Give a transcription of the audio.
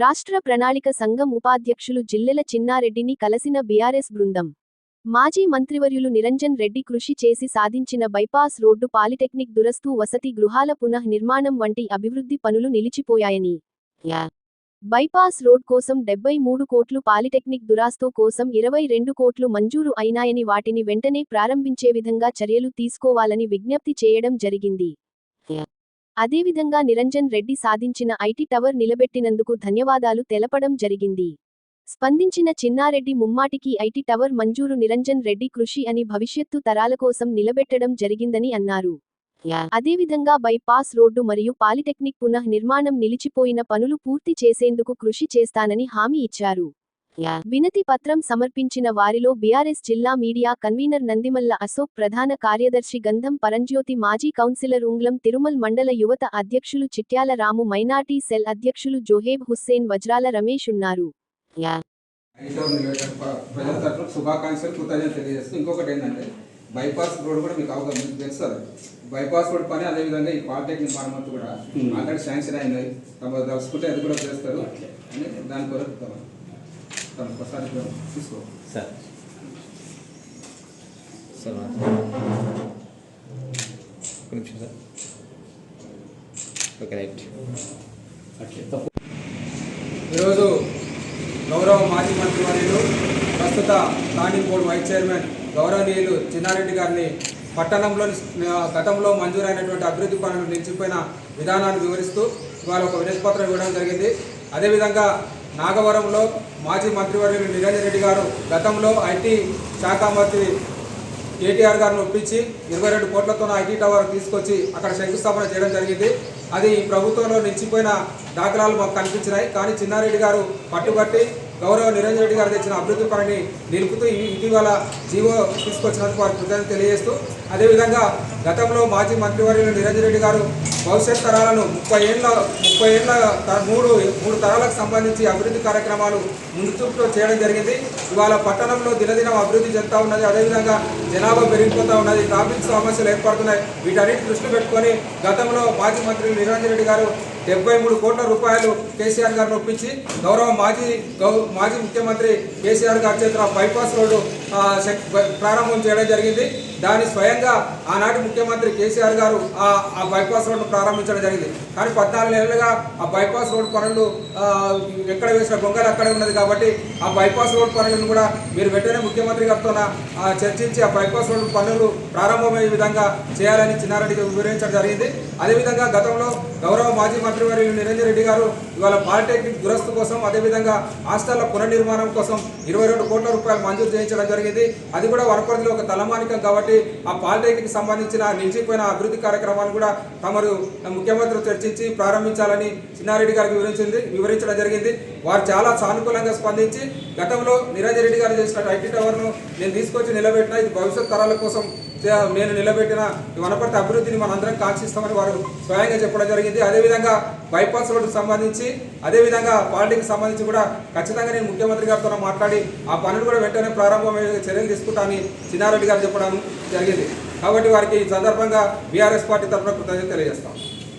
రాష్ట్ర ప్రణాళిక సంఘం ఉపాధ్యక్షులు జిల్లెల చిన్నారెడ్డిని కలసిన బీఆర్ఎస్ బృందం. మాజీ మంత్రివర్యులు నిరంజన్ రెడ్డి కృషి చేసి సాధించిన బైపాస్ రోడ్డు పాలిటెక్నిక్ దురస్తు వసతి గృహాల పునః నిర్మాణం వంటి అభివృద్ధి పనులు నిలిచిపోయాయని. బైపాస్ రోడ్ కోసం డెబ్బై మూడు కోట్లు పాలిటెక్నిక్ దురాస్తో కోసం ఇరవై రెండు కోట్లు మంజూరు అయినాయని వాటిని వెంటనే ప్రారంభించే విధంగా చర్యలు తీసుకోవాలని విజ్ఞప్తి చేయడం జరిగింది. అదేవిధంగా నిరంజన్ రెడ్డి సాధించిన ఐటీ టవర్ నిలబెట్టినందుకు ధన్యవాదాలు తెలపడం జరిగింది. స్పందించిన చిన్నారెడ్డి ముమ్మాటికి ఐటీ టవర్ మంజూరు నిరంజన్ రెడ్డి కృషి అని భవిష్యత్తు తరాల కోసం నిలబెట్టడం జరిగిందని అన్నారు. అదేవిధంగా బైపాస్ రోడ్డు మరియు పాలిటెక్నిక్ పునః నిర్మాణం నిలిచిపోయిన పనులు పూర్తి చేసేందుకు కృషి చేస్తానని హామీ ఇచ్చారు. వినతి పత్రం సమర్పించిన వారిలో బీఆర్ఎస్ జిల్లా మీడియా కన్వీనర్ నందిమల్ల అశోక్ ప్రధాన కార్యదర్శి గంధం పరంజ్యోతి మాజీ కౌన్సిలర్ ఉంగ్లం తిరుమల్ మండల యువత అధ్యక్షులు చిట్యాల రాము మైనార్టీ సెల్ అధ్యక్షులు జోహేబ్ హుస్సేన్ వజ్రాల రమేష్ ఉన్నారు. ఇంకొకటి ఏంటంటే బైపాస్ రోడ్ కూడా మీకు అవగాహన మీకు తెలుసు? బైపాస్ రోడ్ పని అదేవిధంగా ఈ పాలిటెక్నిక్ మరమ్మతు కూడా ఆల్రెడీ శాంక్షన్ అయినాయి తమ తలుసుకుంటే అది కూడా చేస్తారు. అని దాని కొరకు తమ- తమ ఒకసారి తీసుకో సార్ సార్ ఒక నిమిషం సార్ ఓకే రైట్ ఈరోజు గౌరవ మాజీ మంత్రివర్యులు ప్రస్తుత ప్లానింగ్ బోర్డు వైస్ చైర్మన్ గౌరవనీయులు చిన్నారెడ్డి గారిని పట్టణంలో గతంలో మంజూరైనటువంటి అభివృద్ధి పనులు నిలిచిపోయిన విధానాన్ని వివరిస్తూ ఇవాళ ఒక వినతిపత్రం ఇవ్వడం జరిగింది. అదేవిధంగా నాగవరంలో మాజీ మంత్రివర్యులు నిరంజన్ రెడ్డి గారు గతంలో ఐటీ శాఖ మంత్రి కేటీఆర్ గారిని ఒప్పించి ఇరవై రెండు కోట్లతో ఐటీ టవర్ తీసుకొచ్చి అక్కడ శంకుస్థాపన చేయడం జరిగింది. అది ఈ ప్రభుత్వంలో నిలిచిపోయిన దాఖలాలు మాకు కనిపించినాయి. కానీ చిన్నారెడ్డి గారు పట్టుబట్టి గౌరవ నిరంజన్ రెడ్డి గారు తెచ్చిన అభివృద్ధి పనిని నిలుపుతూ ఇటీవల జీవో తీసుకొచ్చినందుకు వారికి కృతజ్ఞత తెలియజేస్తూ అదేవిధంగా గతంలో మాజీ మంత్రివర్యులు నిరంజన్ రెడ్డి గారు భవిష్యత్ తరాలను ముప్పై ఏళ్ళ ముప్పై ఏళ్ళ త- మూడు మూడు తరాలకు సంబంధించి అభివృద్ధి కార్యక్రమాలు ముందుచూపుతో చేయడం జరిగింది. ఇవాళ పట్టణంలో దినదినం అభివృద్ధి చెందుతూ ఉన్నది. అదేవిధంగా జనాభా పెరిగిపోతూ ఉన్నది. ట్రాఫిక్ సమస్యలు ఏర్పడుతున్నాయి. వీటన్నిటి దృష్టి పెట్టుకొని గతంలో మాజీ మంత్రి నిరంజన్ రెడ్డి గారు డెబ్బై మూడు కోట్ల రూపాయలు కేసీఆర్ గారిని ఒప్పించి గౌరవ మాజీ గౌ మాజీ ముఖ్యమంత్రి కేసీఆర్ గారి చేతుల బైపాస్ రోడ్డు ప్రారంభం చేయడం జరిగింది. దాని స్వయంగా ఆనాటి ముఖ్యమంత్రి కేసీఆర్ గారు ఆ ఆ బైపాస్ రోడ్డు ప్రారంభించడం జరిగింది. కానీ పద్నాలుగు నెలలుగా ఆ బైపాస్ రోడ్ పనులు ఎక్కడ వేసిన గొంగలు అక్కడే ఉన్నది కాబట్టి ఆ బైపాస్ రోడ్ పనులను కూడా మీరు వెంటనే ముఖ్యమంత్రి గారితో చర్చించి ఆ బైపాస్ రోడ్ పనులు ప్రారంభమయ్యే విధంగా చేయాలని చిన్నారెడ్డి వివరించడం జరిగింది. అదేవిధంగా గతంలో గౌరవ మాజీ మంత్రివర్యులు నిరంజన్ రెడ్డి గారు ఇవాళ పాలిటెక్నిక్ దురస్తు కోసం అదేవిధంగా హాస్టళ్ళ పునర్నిర్మాణం కోసం ఇరవై రెండు కోట్ల రూపాయలు మంజూరు చేయించడం జరిగింది. అది కూడా వనపర్తిలో ఒక తలమానికం కాబట్టి ఆ పాలిటెక్నిక్ సంబంధించిన నిలిచిపోయిన అభివృద్ధి కార్యక్రమాలు కూడా తమరు ముఖ్యమంత్రి చర్చించి ప్రారంభించాలని చిన్నారెడ్డి గారికి వివరించింది వివరించడం జరిగింది. వారు చాలా సానుకూలంగా స్పందించి గతంలో నిరంజన్ రెడ్డి గారు చేసిన ఐటీ టవర్ను నేను తీసుకొచ్చి నిలబెట్టిన ఇది భవిష్యత్ తరాల కోసం నేను నిలబెట్టిన వనపర్తి అభివృద్ధిని మనందరం కాంక్షిస్తామని వారు స్వయంగా చెప్పడం జరిగింది. అదేవిధంగా బైపాస్ రోడ్డుకు సంబంధించి అదేవిధంగా పాలిటిక్స్ సంబంధించి కూడా ఖచ్చితంగా నేను ముఖ్యమంత్రి గారితో మాట్లాడి ఆ పనులు కూడా వెంటనే ప్రారంభమయ్యే చర్యలు తీసుకుంటామని చిన్నారెడ్డి గారు చెప్పడం జరిగింది. కాబట్టి వారికి ఈ సందర్భంగా బీఆర్ఎస్ పార్టీ తరఫున కృతజ్ఞత తెలియజేస్తాం.